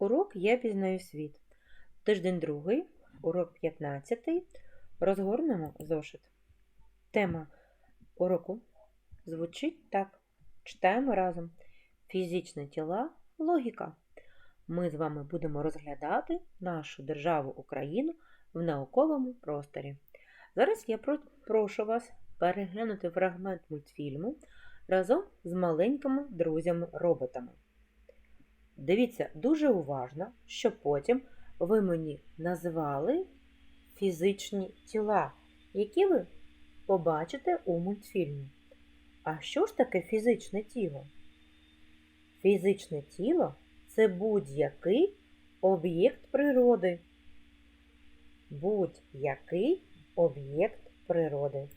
Урок Я пізнаю світ. Тиждень другий, урок 15. Розгорнемо зошит. Тема уроку звучить так. Читаємо разом. Фізичні тіла, логіка. Ми з вами будемо розглядати нашу державу Україну в науковому просторі. Зараз я про- прошу вас переглянути фрагмент мультфільму разом з маленькими друзями-роботами. Дивіться дуже уважно, щоб потім ви мені назвали фізичні тіла, які ви побачите у мультфільмі. А що ж таке фізичне тіло? Фізичне тіло це будь-який об'єкт природи. Будь-який об'єкт природи.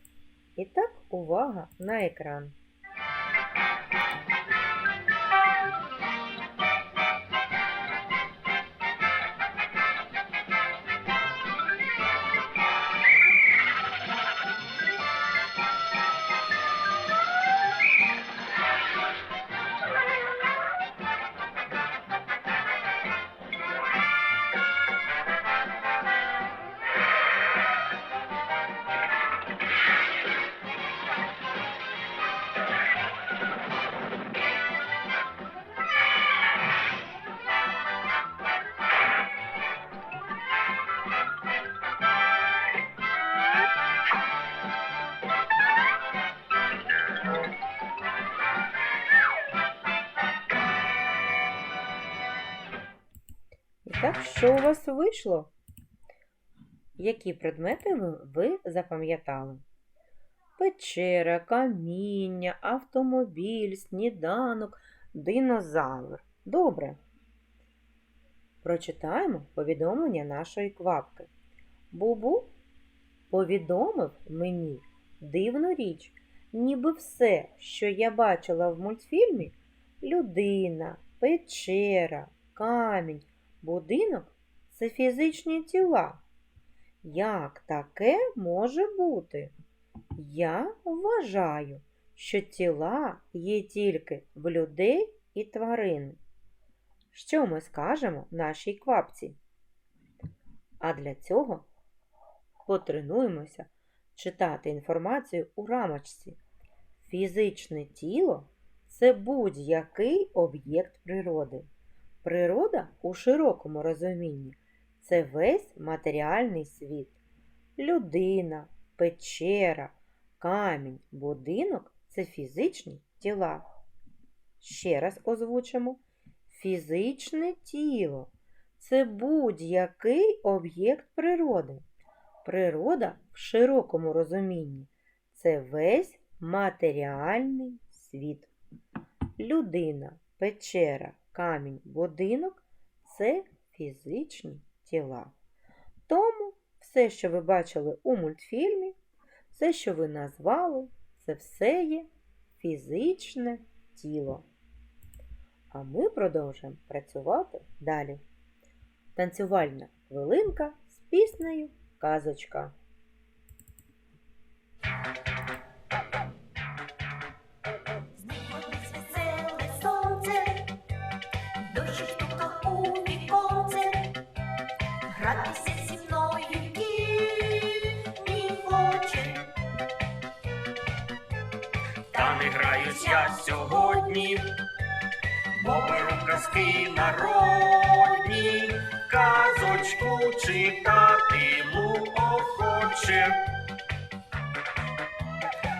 І так, увага на екран. Що у вас вийшло? Які предмети ви, запам'ятали? Печера, каміння, автомобіль, сніданок, динозавр. Добре. Прочитаємо повідомлення нашої квапки. Бубу повідомив мені дивну річ, ніби все, що я бачила в мультфільмі людина, печера, камінь, будинок це фізичні тіла. Як таке може бути? Я вважаю, що тіла є тільки в людей і тварин. Що ми скажемо нашій квапці? А для цього потренуємося читати інформацію у рамочці. Фізичне тіло це будь-який об'єкт природи. Природа у широкому розумінні це весь матеріальний світ. Людина, печера, камінь, будинок це фізичні тіла. Ще раз озвучимо. Фізичне тіло це будь-який об'єкт природи. Природа в широкому розумінні це весь матеріальний світ. Людина, печера, камінь, будинок це фізичні тіла. Тому все, що ви бачили у мультфільмі, все, що ви назвали, це все є фізичне тіло. А ми продовжуємо працювати далі. Танцювальна хвилинка з піснею Казочка. Гратися зі я сьогодні, бо беру казки народні, казочку читатиму охоче.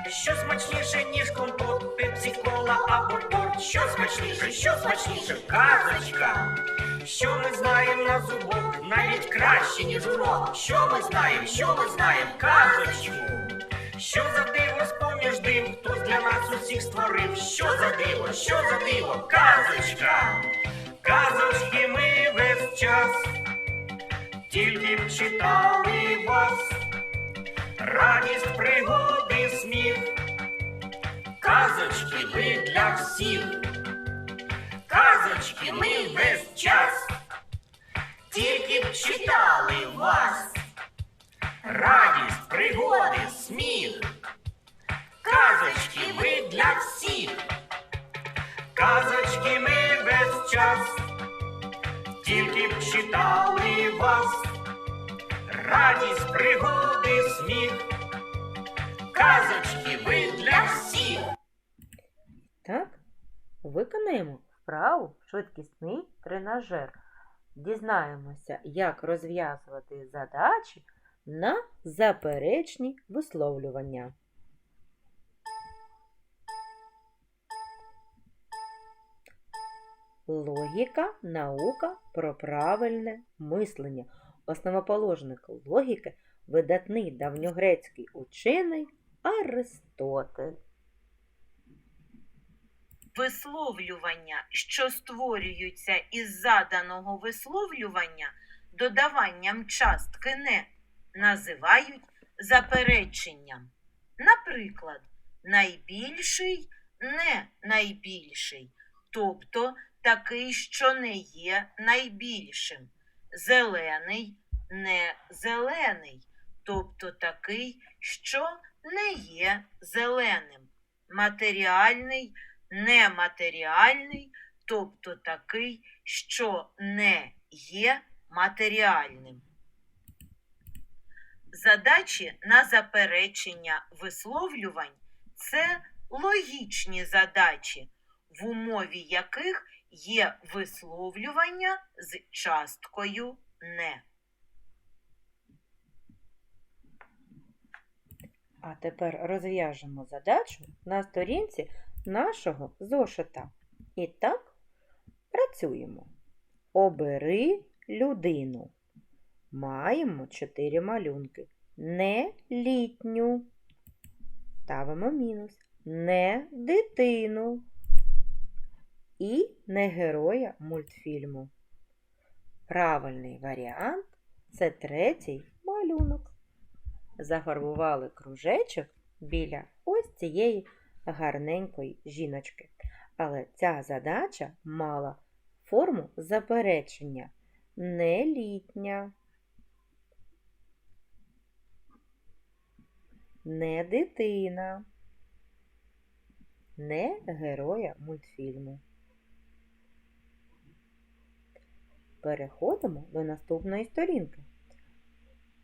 Що смачніше, ніж компот, кола або торт? Що смачніше, що смачніше, казочка. Що ми знаємо на зубок, навіть краще, ніж урок. Що ми знаємо, що ми знаємо, казочку. Що за диво з-поміж див, хтось для нас усіх створив? Що за диво, що за диво, казочка? Казочки ми весь час, тільки б читали вас, радість, пригоди, сміх. Казочки ви для всіх, казочки ми весь час, тільки б читали вас радість, пригоди, сміх. Казочки ми для всіх, казочки ми весь час, тільки б читали вас. Радість, пригоди, сміх, казочки ви для всіх. Так, виконаємо вправу швидкісний тренажер. Дізнаємося, як розв'язувати задачі на заперечні висловлювання. Логіка наука про правильне мислення. Основоположник логіки видатний давньогрецький учений Аристотель. Висловлювання, що створюються із заданого висловлювання додаванням частки не, називають запереченням. Наприклад, найбільший не найбільший, тобто такий, що не є найбільшим. Зелений не зелений, тобто такий, що не є зеленим. Матеріальний нематеріальний, тобто такий, що не є матеріальним. Задачі на заперечення висловлювань це логічні задачі, в умові яких є висловлювання з часткою не. А тепер розв'яжемо задачу на сторінці нашого зошита. І так, працюємо. Обери людину. Маємо чотири малюнки. Не літню. Ставимо мінус. Не дитину. І не героя мультфільму. Правильний варіант це третій малюнок зафарбували кружечок біля ось цієї гарненької жіночки. Але ця задача мала форму заперечення не літня, не дитина, не героя мультфільму. Переходимо до наступної сторінки.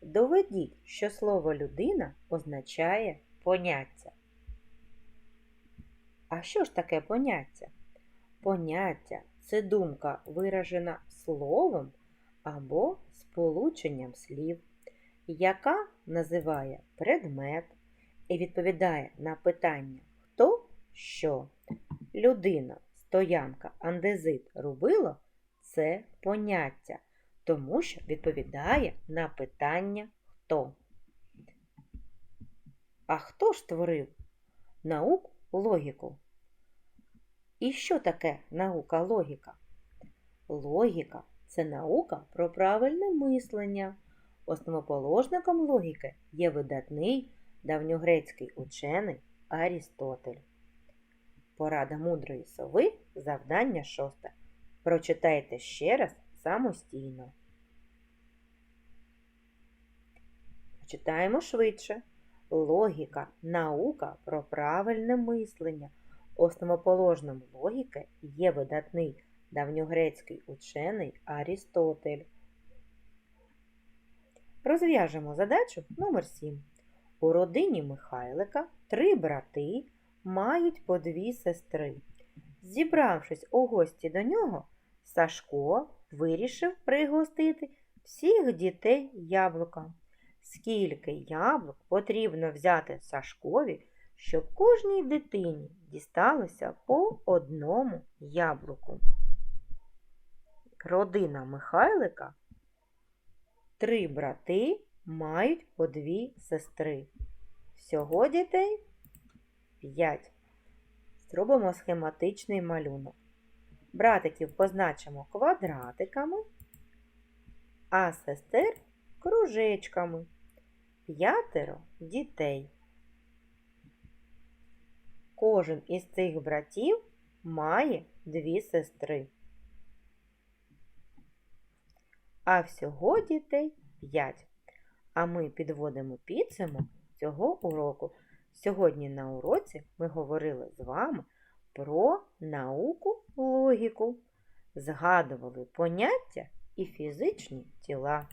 Доведіть, що слово людина означає поняття. А що ж таке поняття? Поняття це думка, виражена словом або сполученням слів, яка називає предмет і відповідає на питання хто що. Людина, стоянка, андезит, рубило це поняття тому що відповідає на питання хто. А хто ж створив науку логіку? І що таке наука логіка? Логіка це наука про правильне мислення. Основоположником логіки є видатний давньогрецький учений Арістотель. Порада мудрої сови завдання шосте. Прочитайте ще раз самостійно. Читаємо швидше. Логіка наука про правильне мислення. Основоположним логіки є видатний давньогрецький учений Арістотель. Розв'яжемо задачу номер 7. У родині Михайлика три брати мають по дві сестри. Зібравшись у гості до нього, Сашко вирішив пригостити всіх дітей яблуком. Скільки яблук потрібно взяти Сашкові, щоб кожній дитині дісталося по одному яблуку. Родина Михайлика три брати мають по дві сестри. Всього дітей п'ять. Зробимо схематичний малюнок. Братиків позначимо квадратиками, а сестер кружечками. П'ятеро дітей. Кожен із цих братів має дві сестри. А всього дітей п'ять. А ми підводимо підсумок цього уроку. Сьогодні на уроці ми говорили з вами про науку логіку. згадували поняття і фізичні тіла.